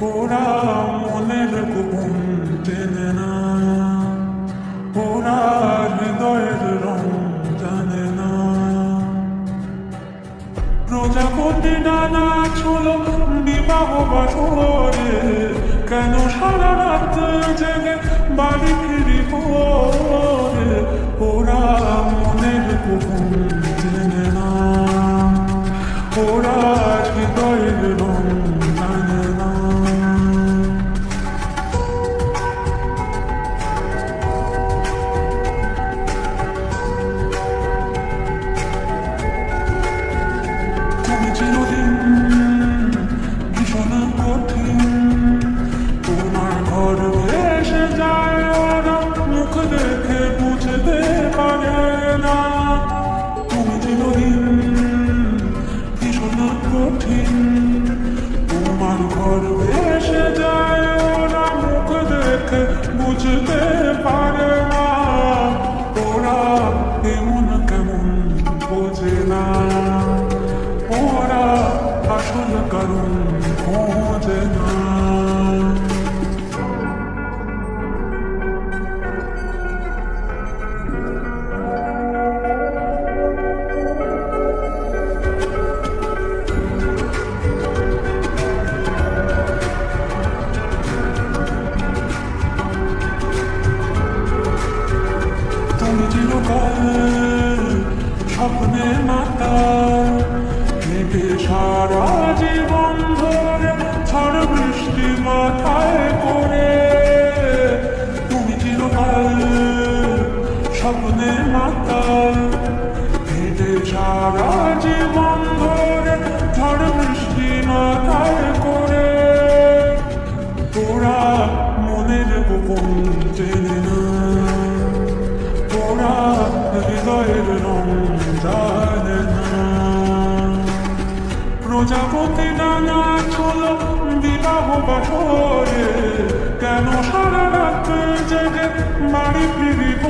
ওরা মনের গোপন জেনে না। ওরা হৃদয়ের রং জানে না। প্রজাপতি ডানা ছিল বিবাহ বাসরে, কেন সারা রাত জেগে বাড়ি ফিরি পরে? ওরা মনের গোপন জেনে না। ওরা হৃদয়ের রং বুঝতে পারে না। ওরা এমন কেমন বোঝে না। ওরা আসল কারণ স্বপ্নে মাতা হেঁটে সারা জীবন ধরে ঝড় বৃষ্টি মাথায় করে তুমি চিরকাল স্বপ্নে মাতা হেঁটে সারা প্রজাপতি ডানা চল বিবাহ বাসরে কেন সারা রাত জেগে বাড়ি ফিরিব?